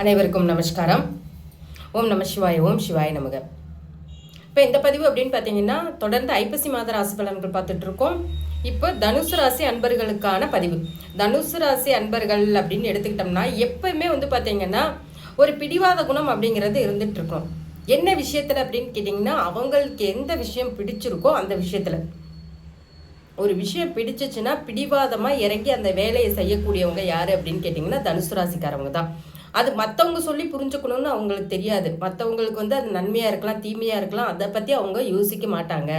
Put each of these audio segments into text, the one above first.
அனைவருக்கும் நமஸ்காரம். ஓம் நம சிவாய ஓம் சிவாய நமக. இப்போ இந்த பதிவு அப்படின்னு பார்த்தீங்கன்னா தொடர்ந்து ஐப்பசி மாத ராசி பலன்கள் பார்த்துட்டு இருக்கோம். இப்போ தனுசு ராசி அன்பர்களுக்கான பதிவு. தனுசு ராசி அன்பர்கள் அப்படின்னு எடுத்துக்கிட்டோம்னா எப்பயுமே வந்து பார்த்தீங்கன்னா ஒரு பிடிவாத குணம் அப்படிங்கிறது இருந்துட்டு இருக்கும் என்ன விஷயத்தில் அப்படின்னு கேட்டிங்கன்னா அவங்களுக்கு எந்த விஷயம் பிடிச்சிருக்கோ அந்த விஷயத்தில். ஒரு விஷயம் பிடிச்சிச்சுன்னா பிடிவாதமாக இறங்கி அந்த வேலையை செய்யக்கூடியவங்க யார் அப்படின்னு கேட்டிங்கன்னா தனுசு ராசிக்காரவங்க தான். அது மற்றவங்க சொல்லி புரிஞ்சுக்கணும்னு அவங்களுக்கு தெரியாது. மற்றவங்களுக்கு வந்து அது நன்மையாக இருக்கலாம் தீமையாக இருக்கலாம். அதை பற்றி அவங்க யோசிக்க மாட்டாங்க.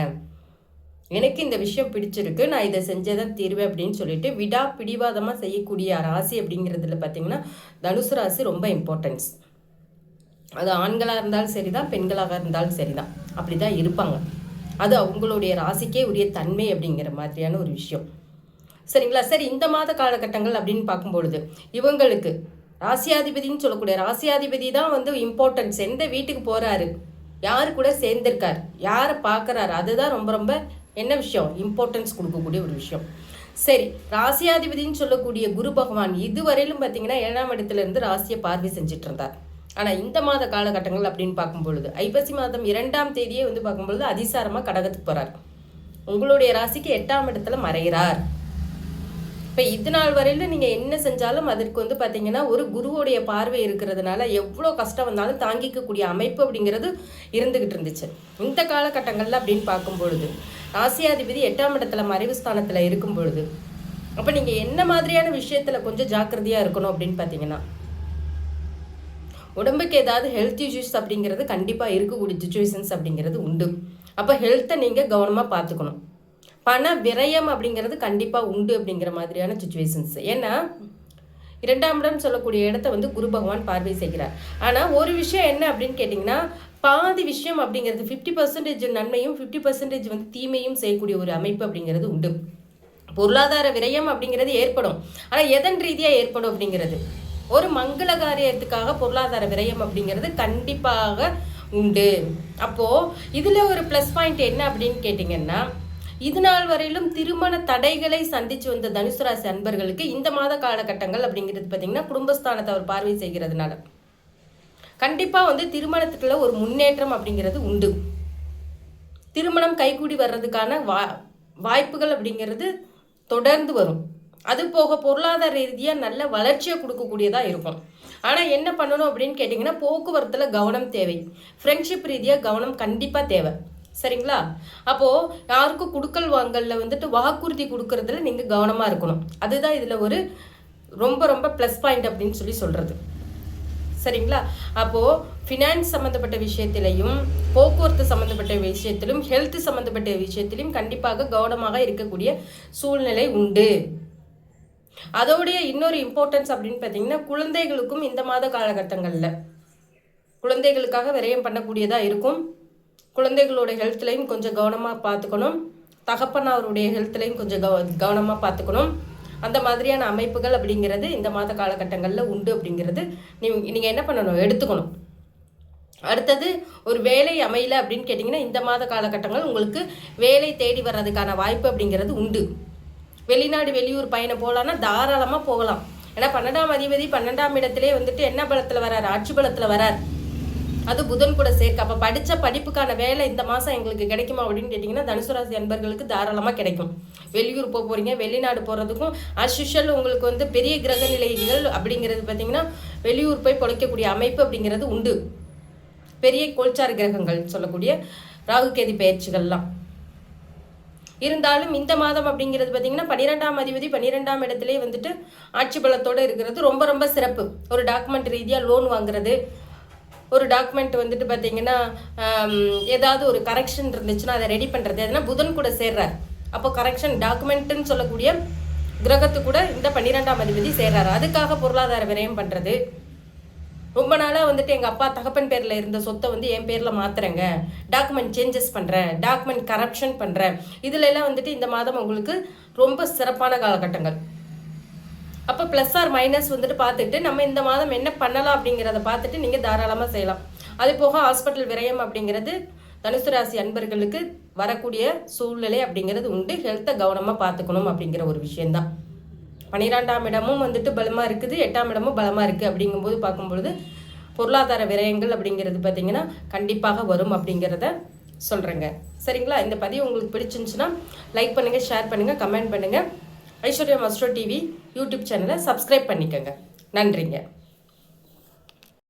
எனக்கு இந்த விஷயம் பிடிச்சிருக்கு. நான் இதை செஞ்சே தான் தீர்வேன் அப்படின்னு சொல்லிட்டு விடா பிடிவாதமாக செய்யக்கூடிய ராசி அப்படிங்கிறதுல பார்த்தீங்கன்னா தனுசு ராசி ரொம்ப இம்பார்ட்டன்ஸ் அது ஆண்களாக இருந்தாலும் சரிதான் பெண்களாக இருந்தாலும் சரிதான். அப்படி தான் இருப்பாங்க. அது அவங்களுடைய ராசிக்கே உரிய தன்மை அப்படிங்கிற மாதிரியான ஒரு விஷயம். சரிங்களா? சரி இந்த மாத காலகட்டங்கள் அப்படின்னு பார்க்கும்பொழுது இவங்களுக்கு ராசியாதிபதின்னு சொல்லக்கூடிய ராசியாதிபதி தான் வந்து இம்பார்ட்டன்ஸ் எந்த வீட்டுக்கு போகிறாரு யார் கூட சேர்ந்திருக்கார்? யாரை பார்க்குறாரு? அதுதான் ரொம்ப ரொம்ப என்ன விஷயம்? இம்பார்ட்டன்ஸ் கொடுக்கக்கூடிய ஒரு விஷயம். சரி ராசியாதிபதினு சொல்லக்கூடிய குரு பகவான் இதுவரையிலும் பார்த்தீங்கன்னா ஏழாம் இடத்துலேருந்து ராசியை பார்வை செஞ்சுட்டு இருந்தார். ஆனால் இந்த மாத காலகட்டங்கள் அப்படின்னு பார்க்கும் பொழுது ஐப்பசி மாதம் இரண்டாம் தேதியே வந்து பார்க்கும்பொழுது அதிசாரமாக கடகத்துக்கு போகிறார் உங்களுடைய ராசிக்கு எட்டாம் இடத்துல மறைகிறார். இப்போ இது நாள் நீங்கள் என்ன செஞ்சாலும் அதற்கு வந்து பார்த்தீங்கன்னா ஒரு குருவோடைய பார்வை இருக்கிறதுனால எவ்வளோ கஷ்டம் வந்தாலும் தாங்கிக்கக்கூடிய அமைப்பு அப்படிங்கிறது இருந்துக்கிட்டு இருந்துச்சு. இந்த காலகட்டங்களில் அப்படின்னு பார்க்கும் பொழுது ராசியாதிபதி எட்டாம் இடத்துல மறைவு ஸ்தானத்தில் இருக்கும் பொழுது அப்போ நீங்கள் என்ன மாதிரியான விஷயத்தில் கொஞ்சம் ஜாக்கிரதையாக இருக்கணும் அப்படின்னு பார்த்தீங்கன்னா உடம்புக்கு ஏதாவது ஹெல்த் இஷ்யூஸ் அப்படிங்கிறது கண்டிப்பாக இருக்கக்கூடிய சுச்சுவேஷன்ஸ் அப்படிங்கிறது உண்டு. அப்போ ஹெல்த்தை நீங்கள் கவனமாக பார்த்துக்கணும். பண விரயம் அப்படிங்கிறது கண்டிப்பாக உண்டு அப்படிங்கிற மாதிரியான சுச்சுவேஷன்ஸ் ஏன்னா இரண்டாம் இடம் சொல்லக்கூடிய இடத்த வந்து குரு பகவான் பார்வை செய்கிறார். ஆனால் ஒரு விஷயம் என்ன அப்படின்னு கேட்டிங்கன்னா பாதி விஷயம் அப்படிங்கிறது ஃபிஃப்டி பர்சன்டேஜ் நன்மையும் ஃபிஃப்டி பர்சன்டேஜ் வந்து தீமையும் செய்யக்கூடிய ஒரு அமைப்பு அப்படிங்கிறது உண்டு. பொருளாதார விரயம் அப்படிங்கிறது ஏற்படும். ஆனால் எதன் ரீதியாக ஏற்படும் அப்படிங்கிறது? ஒரு மங்கள காரியத்துக்காக பொருளாதார விரயம் அப்படிங்கிறது கண்டிப்பாக உண்டு. அப்போது இதில் ஒரு ப்ளஸ் பாயிண்ட் என்ன அப்படின்னு கேட்டிங்கன்னா இதுநாள் வரையிலும் திருமண தடைகளை சந்திச்சு வந்த தனுசு ராசி அன்பர்களுக்கு இந்த மாத காலகட்டங்கள் அப்படிங்கிறது பார்த்தீங்கன்னா குடும்பஸ்தானத்தை அவர் பார்வை செய்கிறதுனால. கண்டிப்பாக வந்து திருமணத்துக்குள்ள ஒரு முன்னேற்றம் அப்படிங்கிறது உண்டு. திருமணம் கைகூடி வர்றதுக்கான வா வாய்ப்புகள் அப்படிங்கிறது தொடர்ந்து வரும். அது போக பொருளாதார ரீதியாக நல்ல வளர்ச்சியை கொடுக்கக்கூடியதாக இருக்கும். ஆனால் என்ன பண்ணணும் அப்படின்னு கேட்டிங்கன்னா போக்குவரத்தில் கவனம் தேவை. ஃப்ரெண்ட்ஷிப் ரீதியாக கவனம் கண்டிப்பாக தேவை. சரிங்களா? அப்போது யாருக்கும் குடுக்கல் வாங்கலில் வந்துட்டு வாக்குறுதி கொடுக்கறதுல நீங்கள் கவனமாக இருக்கணும். அதுதான் இதில் ஒரு ரொம்ப ரொம்ப ப்ளஸ் பாயிண்ட் அப்படின்னு சொல்லி சொல்கிறது சரிங்களா? அப்போது ஃபினான்ஸ் சம்மந்தப்பட்ட விஷயத்திலையும் போக்குவரத்து சம்மந்தப்பட்ட விஷயத்திலும் ஹெல்த் சம்மந்தப்பட்ட விஷயத்திலும் கண்டிப்பாக கவனமாக இருக்கக்கூடிய சூழ்நிலை உண்டு. அதோடைய இன்னொரு இம்பார்ட்டன்ஸ் அப்படின்னு பார்த்தீங்கன்னா குழந்தைகளுக்கும் இந்த மாத காலகட்டங்களில் குழந்தைகளுக்காக விரயம் பண்ணக்கூடியதாக இருக்கும். குழந்தைகளோட ஹெல்த்லையும் கொஞ்சம் கவனமாக பார்த்துக்கணும். தகப்பனாருடைய ஹெல்த்லையும் கொஞ்சம் கவ கவனமாக பார்த்துக்கணும். அந்த மாதிரியான அமைப்புகள் அப்படிங்கிறது இந்த மாத காலகட்டங்களில் உண்டு அப்படிங்கிறது நீங்கள் என்ன பண்ணணும்? எடுத்துக்கணும். அடுத்தது ஒரு வேலை அமையல அப்படின்னு கேட்டிங்கன்னா இந்த மாத காலகட்டங்கள் உங்களுக்கு வேலை தேடி வர்றதுக்கான வாய்ப்பு அப்படிங்கிறது உண்டு. வெளிநாடு வெளியூர் பயணம் போகலான்னா தாராளமாக போகலாம். ஏன்னா பன்னெண்டாம் அதிபதி பன்னெண்டாம் இடத்திலே வந்துட்டு என்ன பலத்தில் வரார் ஆட்சி பலத்தில் வரார் அது புதன் கூட சேர்க்க. அப்போ படித்த படிப்புக்கான வேலை இந்த மாதம் எங்களுக்கு கிடைக்குமா அப்படின்னு கேட்டிங்கன்னா தனுசு ராசி அன்பர்களுக்கு தாராளமாக கிடைக்கும். வெளியூர் போக போகிறீங்க வெளிநாடு போகிறதுக்கும் அஸ்யூஷுவல் உங்களுக்கு வந்து பெரிய கிரக நிலைகள் அப்படிங்கிறது பார்த்தீங்கன்னா வெளியூர் போய் பிழைக்கக்கூடிய அமைப்பு அப்படிங்கிறது உண்டு. பெரிய கோல்சார் கிரகங்கள் சொல்லக்கூடிய ராகுகேதி பயிற்சிகள்லாம். இருந்தாலும் இந்த மாதம் அப்படிங்கிறது பார்த்தீங்கன்னா பன்னிரெண்டாம் அதிபதி பன்னிரெண்டாம் இடத்துலேயே வந்துட்டு ஆட்சி பலத்தோடு இருக்கிறது ரொம்ப ரொம்ப சிறப்பு. ஒரு டாக்குமெண்ட் ரீதியாக லோன் வாங்குறது ஒரு டாக்குமெண்ட் வந்துட்டு பார்த்தீங்கன்னா ஏதாவது ஒரு கரெக்ஷன் இருந்துச்சுன்னா அதை ரெடி பண்ணுறது எதுனா புதன் கூட சேர்றார். அப்போ கரெக்ஷன் டாக்குமெண்ட்டுன்னு சொல்லக்கூடிய கிரகத்து கூட இந்த பன்னிரெண்டாம் அதிபதி சேர்றாரு. அதுக்காக பொருளாதார விரயம் பண்ணுறது ரொம்ப நாளாக வந்துட்டு எங்கள் அப்பா தகப்பன் பேரில் இருந்த சொத்தை வந்து என் பேரில் மாற்றுறேங்க டாக்குமெண்ட் சேஞ்சஸ் பண்ணுறேன் டாக்குமெண்ட் கரப்ஷன் பண்ணுறேன் இதுல எல்லாம் வந்துட்டு இந்த மாதம் உங்களுக்கு ரொம்ப சிறப்பான காலகட்டங்கள். அப்போ ப்ளஸ் ஆர் மைனஸ் வந்துட்டு பார்த்துட்டு நம்ம இந்த மாதம் என்ன பண்ணலாம் அப்படிங்கிறத பார்த்துட்டு நீங்கள் தாராளமாக செய்யலாம். அது போக ஹாஸ்பிட்டல் விரயம் அப்படிங்கிறது தனுசு ராசி அன்பர்களுக்கு வரக்கூடிய சூழ்நிலை அப்படிங்கிறது உண்டு. ஹெல்த்தை கவனமாக பார்த்துக்கணும் அப்படிங்கிற ஒரு விஷயந்தான் பன்னிரெண்டாம் இடமும் வந்துட்டு பலமாக இருக்குது எட்டாம் இடமும் பலமாக இருக்குது அப்படிங்கும்போது பார்க்கும்பொழுது பொருளாதார விரயங்கள் அப்படிங்கிறது பார்த்திங்கன்னா கண்டிப்பாக வரும் அப்படிங்கிறத சொல்கிறேங்க சரிங்களா? இந்த பதிவு உங்களுக்கு பிடிச்சிருந்துச்சுன்னா லைக் பண்ணுங்கள் ஷேர் பண்ணுங்கள் கமெண்ட் பண்ணுங்கள் ஐஸ்வர்யா மஸ்ட்ரோ டிவி யூடியூப் சேனலை சப்ஸ்கிரைப் பண்ணிக்கோங்க. நன்றிங்க.